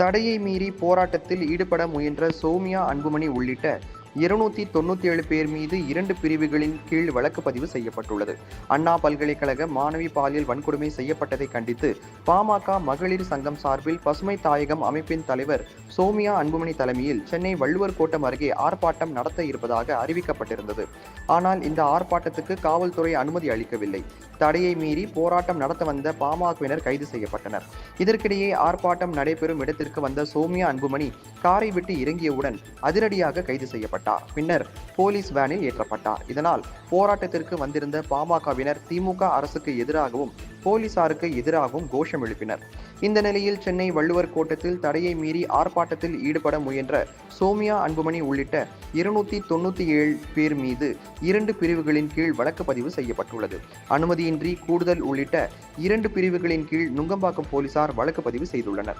தடையை மீறி போராட்டத்தில் ஈடுபட முயன்ற சோமியா அன்புமணி உள்ளிட்ட இருநூத்தி தொண்ணூத்தி ஏழு பேர் மீது இரண்டு பிரிவுகளின் கீழ் வழக்கு பதிவு செய்யப்பட்டுள்ளது. அண்ணா பல்கலைக்கழக மாணவி பாலியல் வன்கொடுமை செய்யப்பட்டதை கண்டித்து பாமக மகளிர் சங்கம் சார்பில் பசுமை தாயகம் அமைப்பின் தலைவர் சோமியா அன்புமணி தலைமையில் சென்னை வள்ளுவர் கோட்டம் அருகே ஆர்ப்பாட்டம் நடத்த இருப்பதாக அறிவிக்கப்பட்டிருந்தது. ஆனால் இந்த ஆர்ப்பாட்டத்துக்கு காவல்துறை அனுமதி அளிக்கவில்லை. தடையை மீறி போராட்டம் நடத்த வந்த பாமகவினர் கைது செய்யப்பட்டனர். இதற்கிடையே ஆர்ப்பாட்டம் நடைபெறும் இடத்திற்கு வந்த சோமியா அன்புமணி காரை விட்டு இறங்கியவுடன் அதிரடியாக கைது செய்யப்பட்டார். பின்னர் போலீஸ் வேனில் ஏற்றப்பட்டார் இதனால் போராட்டத்திற்கு வந்திருந்த பாமகவினர் திமுக அரசுக்கு எதிராகவும் போலீசாருக்கு எதிராகவும் கோஷம் எழுப்பினர். இந்த நிலையில் சென்னை வள்ளுவர் கோட்டத்தில் தடையை மீறி ஆர்ப்பாட்டத்தில் ஈடுபட முயன்ற சோமியா அன்புமணி உள்ளிட்ட இருநூத்தி தொண்ணூத்தி ஏழு பேர் மீது இரண்டு பிரிவுகளின் கீழ் வழக்கு பதிவு செய்யப்பட்டுள்ளது. அனுமதியின்றி கூடுதல் உள்ளிட்ட இரண்டு பிரிவுகளின் கீழ் நுங்கம்பாக்கம் போலீசார் வழக்கு பதிவு செய்துள்ளனர்.